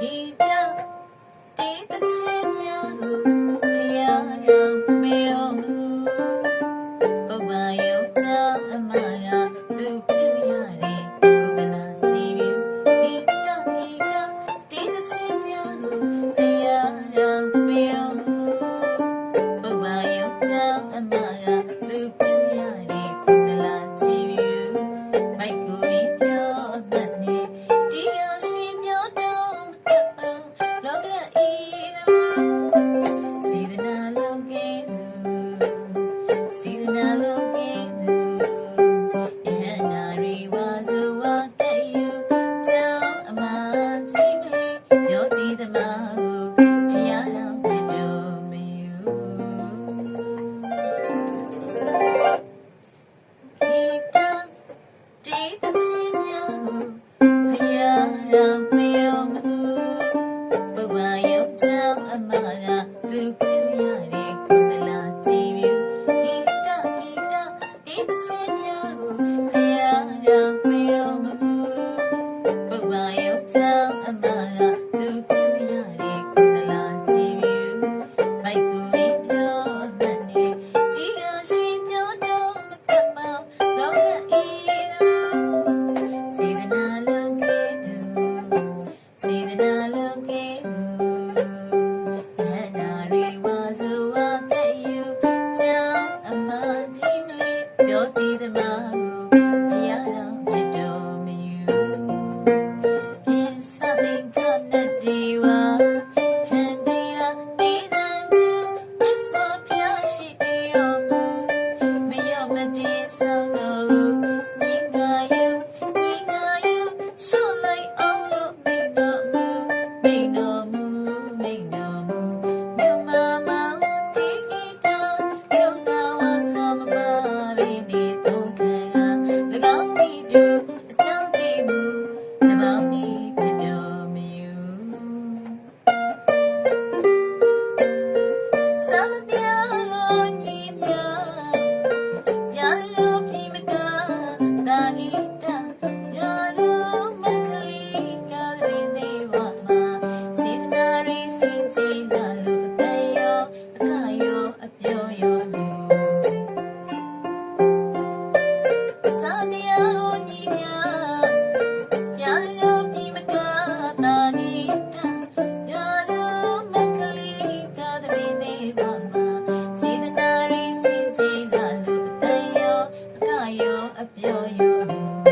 一边。 ချင်းများကိုဖျားရမယ် na အပြော်ရော